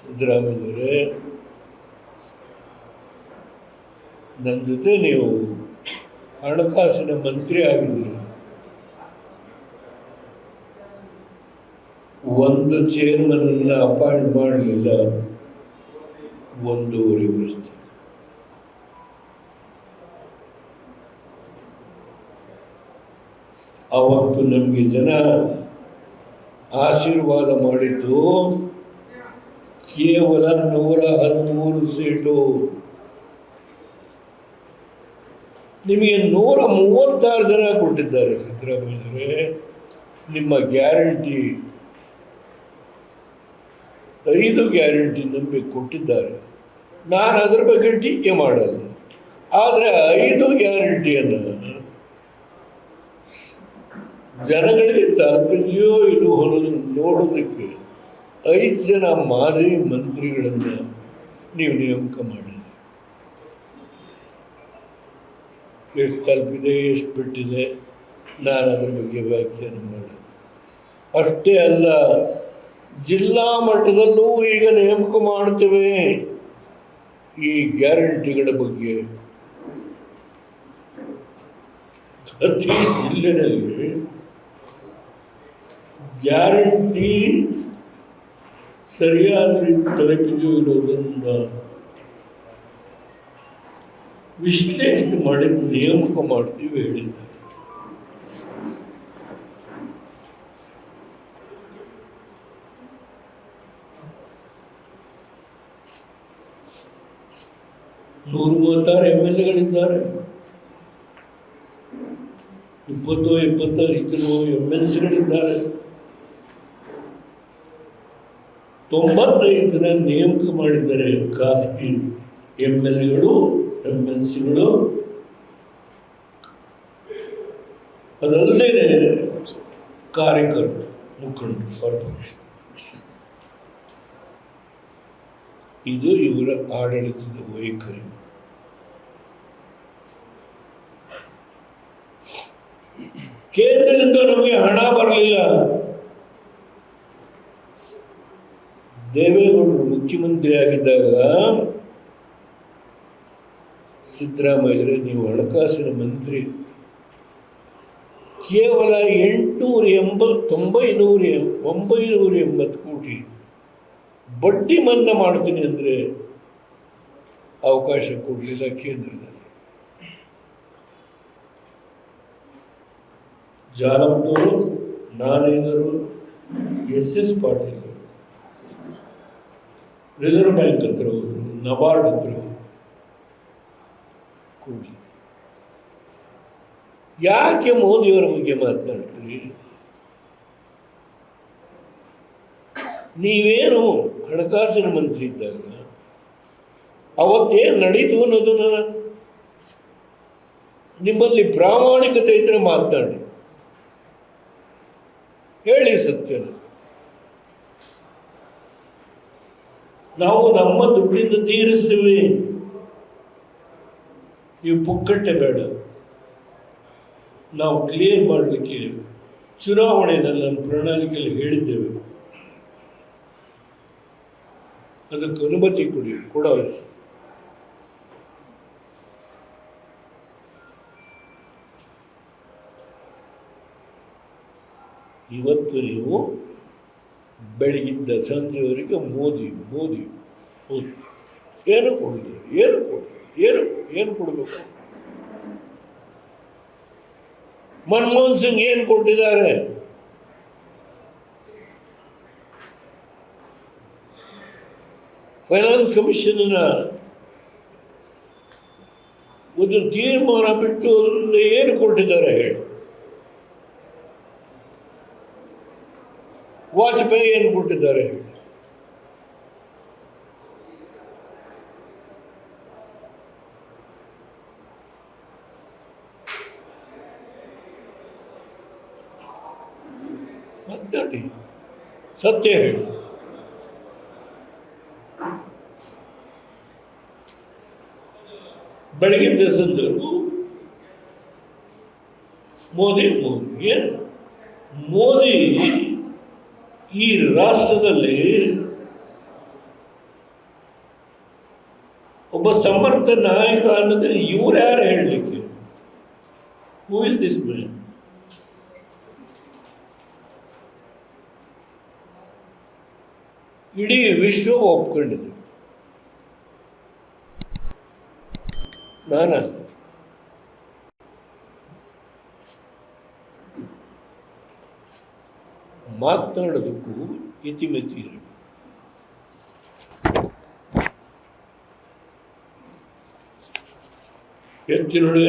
ಸಿದ್ದರಾಮಯ್ಯವರೇ ನನ್ನ ಜೊತೆ ನೀವು ಹಣಕಾಸಿನ ಮಂತ್ರಿ ಆಗಿದ್ದೀರಿ. ಒಂದು ಚೇರ್ಮನನ್ನ ಅಪಾಯಿಂಟ್ ಮಾಡಲಿಲ್ಲ ಒಂದೂವರೆ ವರ್ಷ. ಅವತ್ತು ನಮಗೆ ಜನ ಆಶೀರ್ವಾದ ಮಾಡಿದ್ದು ಕೇವಲ ನೂರ ಹದಿಮೂರು ಸೀಟು. ನಿಮಗೆ ನೂರ ಮೂವತ್ತಾರು ಜನ ಕೊಟ್ಟಿದ್ದಾರೆ ಸಿದ್ದರಾಮಯ್ಯರೇ ನಿಮ್ಮ ಗ್ಯಾರಂಟಿ, ಐದು ಗ್ಯಾರಂಟಿ ನಮಗೆ ಕೊಟ್ಟಿದ್ದಾರೆ. ನಾನು ಅದರ ಬಗ್ಗೆ ಟೀಕೆ ಮಾಡಲ್ಲ. ಆದರೆ ಐದು ಗ್ಯಾರಂಟಿಯನ್ನು ಜನಗಳಿಗೆ ತಲುಪಿದೆಯೋ ಇಲ್ಲೋ ಅನ್ನೋದು ನೋಡೋದಕ್ಕೆ ಐದು ಜನ ಮಾಜಿ ಮಂತ್ರಿಗಳನ್ನು ನೀವು ನೇಮಕ ಮಾಡಿ ಎಷ್ಟು ತಲುಪಿದೆ, ಎಷ್ಟು ಬಿಟ್ಟಿದೆ, ನಾನು ಅದ್ರ ಬಗ್ಗೆ ವ್ಯಾಖ್ಯಾನ ಮಾಡಿ ಅಷ್ಟೇ ಅಲ್ಲ, ಜಿಲ್ಲಾ ಮಟ್ಟದಲ್ಲೂ ಈಗ ನೇಮಕ ಮಾಡ್ತೇವೆ ಈ ಗ್ಯಾರಂಟಿಗಳ ಬಗ್ಗೆ ಪ್ರತಿ ಜಿಲ್ಲೆಯಲ್ಲಿ ಗ್ಯಾರಂಟಿ ಸರಿಯಾದ ರೀತಿ ತಲುಪಿದೆಯೋ ಇರೋದನ್ನು ವಿಶ್ಲೇಷಣೆ ಮಾಡಿ ನೇಮಕ ಮಾಡ್ತೀವಿ ಹೇಳಿದ್ದಾರೆ ನೂರ ಮೂವತ್ತಾರು ಎಂ ಎಲ್ ಎಗಳಿದ್ದಾರೆ ಇಪ್ಪತ್ತು ಇಪ್ಪತ್ತಾರು ಇದ್ರು ಎಂ ಎಲ್ ಸಿಗಳಿದ್ದಾರೆ ತೊಂಬತ್ತೈದು ಜನ ನೇಮಕ ಮಾಡಿದ್ದಾರೆ ಖಾಸಗಿ ಎಂ ಎಲ್ ಎಗಳು ಎಂ ಎಲ್ ಸಿಗಳು ಅದಲ್ಲದೆ ಕಾರ್ಯಕರ್ತರು, ಮುಖಂಡರು, ಕಾರ್ಪೊರೇಷನ್. ಇದು ಇವರ ಆಡಳಿತದ ವೈಖರಿ. ಕೇಂದ್ರದಿಂದ ನಮಗೆ ಹಣ ಬರಲಿಲ್ಲ. ದೇವೇಗೌಡರು ಮುಖ್ಯಮಂತ್ರಿಯಾಗಿದ್ದಾಗ ಸಿದ್ದರಾಮಯ್ಯರೇ, ನೀವು ಹಣಕಾಸಿನ ಮಂತ್ರಿ. ಕೇವಲ ಎಂಟುನೂರ ಎಂಬತ್ತು ಒಂಬೈನೂರ ಎಂ- ಒಂಬೈನೂರ ಎಂಬತ್ತು ಕೋಟಿ ಬಡ್ಡಿ ಮನ್ನಾ ಮಾಡ್ತೀನಿ ಅಂದರೆ ಅವಕಾಶ ಕೊಡಲಿಲ್ಲ ಕೇಂದ್ರದಲ್ಲಿ. ಜಾಲಪ್ನವರು ನಾನೇನರು S S Patil. Reserve bank ಹತ್ರ ಹೋದರು ನಬಾರ್ಡ್ ಹತ್ರ ಹೋದರು. ಯಾಕೆ ಮೋದಿಯವರ ಬಗ್ಗೆ ಮಾತನಾಡ್ತೀರಿ? ನೀವೇನು ಹಣಕಾಸಿನ ಮಂತ್ರಿ ಇದ್ದಾಗ ಅವತ್ತೇನು ನಡೀತು ಅನ್ನೋದನ್ನ ನಿಮ್ಮಲ್ಲಿ ಪ್ರಾಮಾಣಿಕತೆ ಇದ್ರೆ ಮಾತನಾಡಿ. ಹೇಳಿ ಸತ್ಯನ. ನಾವು ನಮ್ಮ ದುಡ್ಡಿಂದ ತೀರಿಸ್ತೀವಿ ನೀವು ಪುಕ್ಕಟ್ಟೆ ಬೇಡ. ನಾವು ಕ್ಲಿಯರ್ ಮಾಡಲಿಕ್ಕೆ ಚುನಾವಣೆಯಲ್ಲಿ ನನ್ನ ಪ್ರಣಾಳಿಕೆಯಲ್ಲಿ ಹೇಳಿದ್ದೇವೆ. ಅದಕ್ಕೆ ಅನುಮತಿ ಕೊಡಿ ಕೂಡ ಇವತ್ತು ನೀವು ಬೆಳಗಿದ್ದ ಸಂಜೆವರೆಗೆ ಮೋದಿ ಮೋದಿ ಮೋದಿ. ಏನು ಕೊಡಿ ಏನು ಕೊಡಿ ಏನು ಏನು ಕೊಡಬೇಕು? ಮನಮೋಹನ್ ಸಿಂಗ್ ಏನು ಕೊಟ್ಟಿದ್ದಾರೆ? ಫೈನಾನ್ಸ್ ಕಮಿಷನ್ನ ಒಂದು ತೀರ್ಮಾನ ಬಿಟ್ಟು ಅದರಿಂದ ಏನು ಕೊಟ್ಟಿದ್ದಾರೆ ಹೇಳಿ. ವಾಜಪೇಯಿ ಹೇಳಿ ಮಾತಾಡಿ. ಸತ್ಯ ಹೇಳಿ. ಬೆಳಗಿನ ಸಂದರ್ಭ ಮೋದಿ ಮೋದಿ ಏನು ಮೋದಿ ಈ ರಾಷ್ಟ್ರದಲ್ಲಿ ಒಬ್ಬ ಸಮರ್ಥ ನಾಯಕ ಅನ್ನೋದ್ರೆ ಇವ್ರು ಯಾರು ಹೇಳಲಿಕ್ಕೆ? ಹೂ ಇಸ್ ದಿಸ್ ಮ್ಯಾನ್ ಇಡೀ ವಿಶ್ವ ಒಪ್ಕೊಂಡಿದೆ. ನಾನಲ್ಲ. ಮಾತನಾಡೋದಕ್ಕೂ ಇತಿಮಿತಿ ಇರಬೇಕು. ಎತ್ತಿ ನೋಡಿ